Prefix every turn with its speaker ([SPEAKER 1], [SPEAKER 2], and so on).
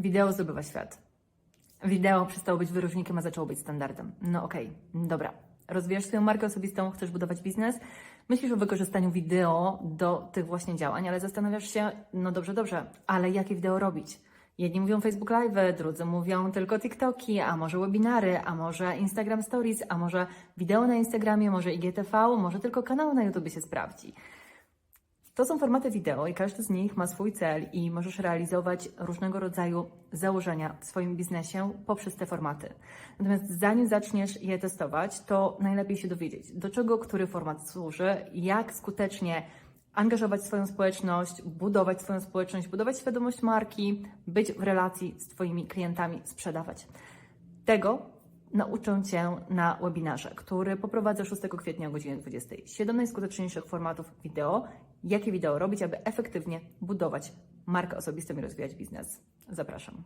[SPEAKER 1] Wideo zdobywa świat. Wideo przestało być wyróżnikiem, a zaczęło być standardem. No okej, dobra. Rozwijasz swoją markę osobistą, chcesz budować biznes, myślisz o wykorzystaniu wideo do tych właśnie działań, ale zastanawiasz się, no dobrze, dobrze, ale jakie wideo robić? Jedni mówią Facebook Live, drudzy mówią tylko TikToki, a może webinary, a może Instagram Stories, a może wideo na Instagramie, może IGTV, może tylko kanał na YouTube się sprawdzi. To są formaty wideo i każdy z nich ma swój cel i możesz realizować różnego rodzaju założenia w swoim biznesie poprzez te formaty. Natomiast zanim zaczniesz je testować, to najlepiej się dowiedzieć, do czego który format służy, jak skutecznie angażować swoją społeczność, budować swoją społeczność, budować świadomość marki, być w relacji z Twoimi klientami, sprzedawać. Tego nauczę Cię na webinarze, który poprowadzę 6 kwietnia o godzinie 20. 7 najskuteczniejszych formatów wideo. Jakie wideo robić, aby efektywnie budować markę osobistą i rozwijać biznes. Zapraszam.